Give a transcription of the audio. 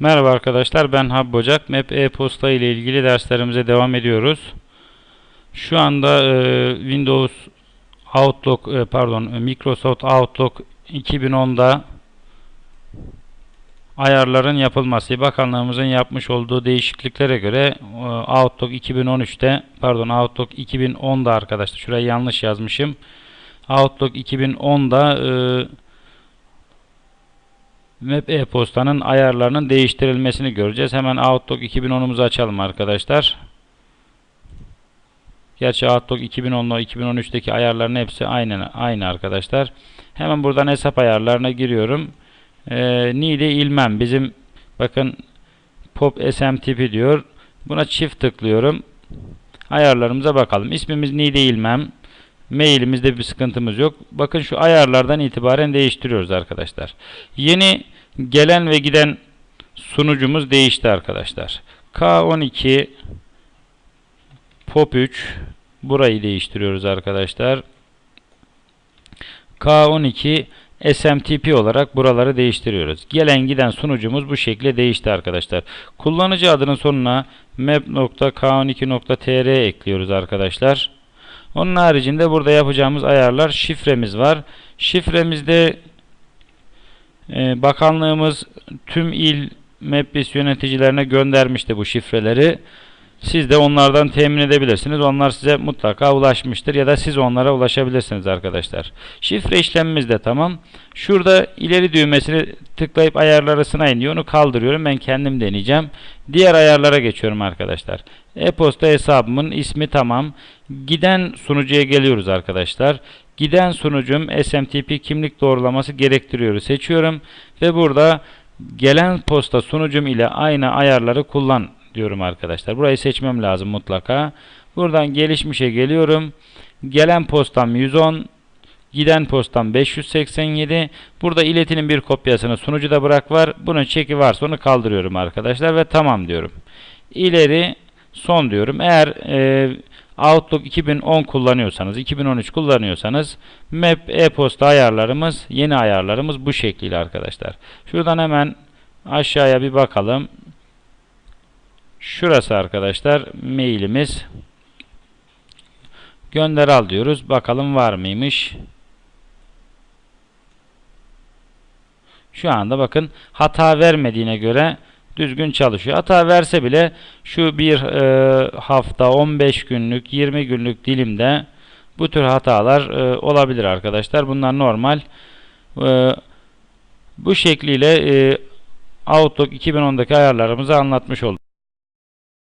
Merhaba arkadaşlar ben Habib Ocak. Map e-posta ile ilgili derslerimize devam ediyoruz. Şu anda e, Windows Outlook e, pardon Microsoft Outlook 2010'da ayarların yapılması bakanlığımızın yapmış olduğu değişikliklere göre e, Outlook 2013'te pardon Outlook 2010'da arkadaşlar şurayı yanlış yazmışım. Outlook 2010'da e, Web e-postanın ayarlarının değiştirilmesini göreceğiz. Hemen Outlook 2010'umuzu açalım arkadaşlar. Gerçi Outlook 2010 ile 2013'teki ayarların hepsi aynı aynı arkadaşlar. Hemen buradan hesap ayarlarına giriyorum. Ee, Nide ilmem bizim bakın Pop SMTP diyor. Buna çift tıklıyorum. Ayarlarımıza bakalım. İsmimiz Nide ilmem. Mailimizde bir sıkıntımız yok. Bakın şu ayarlardan itibaren değiştiriyoruz arkadaşlar. Yeni gelen ve giden sunucumuz değişti arkadaşlar. K12 Pop 3 burayı değiştiriyoruz arkadaşlar. K12 SMTP olarak buraları değiştiriyoruz. Gelen giden sunucumuz bu şekilde değişti arkadaşlar. Kullanıcı adının sonuna map.k12.tr ekliyoruz arkadaşlar. Onun haricinde burada yapacağımız ayarlar şifremiz var. Şifremizde e, bakanlığımız tüm il MEPBIS yöneticilerine göndermişti bu şifreleri. Siz de onlardan temin edebilirsiniz. Onlar size mutlaka ulaşmıştır ya da siz onlara ulaşabilirsiniz arkadaşlar. Şifre işlemimiz de tamam. Şurada ileri düğmesini tıklayıp ayarları sınayın diyor. Onu kaldırıyorum. Ben kendim deneyeceğim. Diğer ayarlara geçiyorum arkadaşlar. E-posta hesabımın ismi tamam. Giden sunucuya geliyoruz arkadaşlar. Giden sunucum SMTP kimlik doğrulaması gerektiriyoruz. Seçiyorum ve burada gelen posta sunucum ile aynı ayarları kullan diyorum arkadaşlar. Burayı seçmem lazım mutlaka. Buradan gelişmişe geliyorum. Gelen postam 110, giden postam 587. Burada iletinin bir kopyasını sunucuda bırak var. Bunun çeki varsa onu kaldırıyorum arkadaşlar ve tamam diyorum. İleri son diyorum. Eğer e, Outlook 2010 kullanıyorsanız, 2013 kullanıyorsanız Map e-posta ayarlarımız, yeni ayarlarımız bu şekliyle arkadaşlar. Şuradan hemen aşağıya bir bakalım. Şurası arkadaşlar mailimiz. Gönder al diyoruz. Bakalım var mıymış? Şu anda bakın hata vermediğine göre düzgün çalışıyor. Hata verse bile şu bir e, hafta 15 günlük 20 günlük dilimde bu tür hatalar e, olabilir arkadaşlar. Bunlar normal. E, bu şekliyle e, Outlook 2010'daki ayarlarımızı anlatmış olduk.